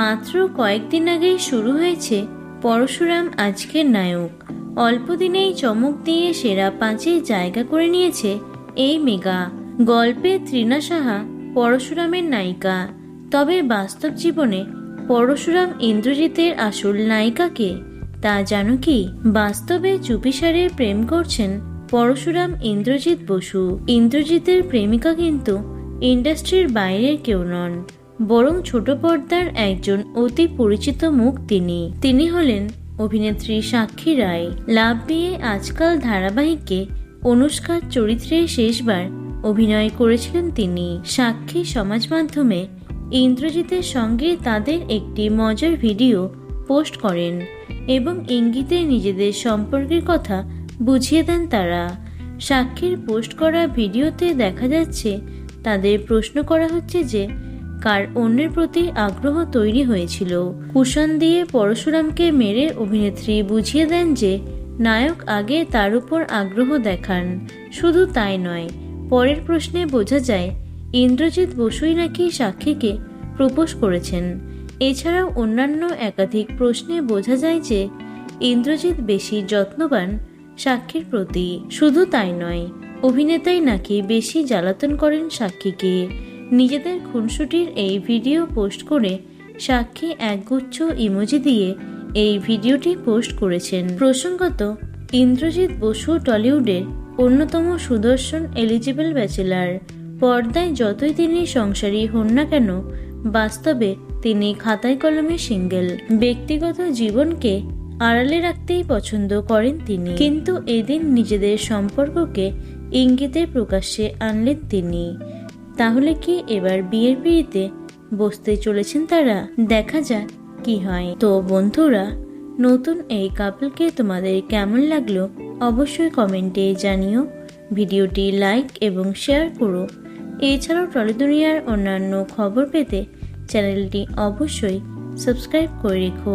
মাত্র কয়েকদিন আগেই শুরু হয়েছে পরশুরাম আজকের নায়ক। অল্প দিনেই চমক দিয়ে সেরা পাঁচে জায়গা করে নিয়েছে এই মেগা। গল্পে ত্রিনা সাহা পরশুরামের নায়িকা। তবে বাস্তব জীবনে পরশুরাম ইন্দ্রজিতের আসল নায়িকাকে, তা জানো কি? বাস্তবে চুপিসারে প্রেম করছেন পরশুরাম ইন্দ্রজিৎ বসু। ইন্দ্রজিতের প্রেমিকা কিন্তু ইন্ডাস্ট্রির বাইরের কেউ নন। বরং ছোট পর্দার একজন অতি পরিচিত মুখ তিনি। তিনি হলেন অভিনেত্রী সাক্ষী রায়। লাভ বিয়ে আজকাল ধারাবাহিকে অনুষ্কার চরিত্রে শেষবার অভিনয় করেছিলেন তিনি। সাক্ষী সমাজ মাধ্যমে ইন্দ্রজিতের সঙ্গে তাদের একটি মজার ভিডিও পোস্ট করেন এবং ইঙ্গিতে নিজেদের সম্পর্কের কথা বুঝিয়ে দেন তারা। সাক্ষীর পোস্ট করা ভিডিওতে দেখা যাচ্ছে, তাদের প্রশ্ন করা হচ্ছে যে কার অন্যের প্রতি আগ্রহ তৈরি হয়েছিল। কুশন দিয়ে পরশুরামকে মেরে অভিনেত্রী বুঝিয়ে দেন যে, নায়ক আগে তার উপর আগ্রহ দেখান। শুধু তাই নয়, পরের প্রশ্নে বোঝা যায়, ইন্দ্রজিৎ বসুই নাকি সাক্ষীকে প্রপোজ করেছেন। এছাড়াও অন্যান্য একাধিক প্রশ্নে বোঝা যায় যে, ইন্দ্রজিৎ বেশি যত্নবান সাক্ষীর প্রতি। শুধু তাই নয়, অভিনেতাই নাকি বেশি জ্বালাতন করেন সাক্ষীকে। নিজেদের খুনসুটির এই ভিডিও পোস্ট করে সাক্ষী একগুচ্ছ ইমোজি দিয়ে এই ভিডিওটি পোস্ট করেছেন। প্রসঙ্গত, ইন্দ্রজিৎ বসু টলিউডের অন্যতম সুদর্শন এলিজিবল ব্যাচেলার। পর্দায় যতই তিনি সংসারী হন না কেন, বাস্তবে তিনি খাতায় কলমে সিঙ্গেল। ব্যক্তিগত জীবনকে আড়ালে রাখতেই পছন্দ করেন তিনি। কিন্তু এদিন নিজেদের সম্পর্ককে ইঙ্গিতে প্রকাশ্যে আনলেন তিনি। তাহলে কি এবার বিয়ের পিড়িতে বসতে চলেছেন তারা? দেখা যাক কি হয়। তো বন্ধুরা, নতুন এই কাপলকে তোমাদের কেমন লাগল অবশ্যই কমেন্টে জানিও। ভিডিওটি লাইক এবং শেয়ার করো। এছাড়াও টলি দুনিয়ার অন্যান্য খবর পেতে চ্যানেলটি অবশ্যই সাবস্ক্রাইব করে রেখো।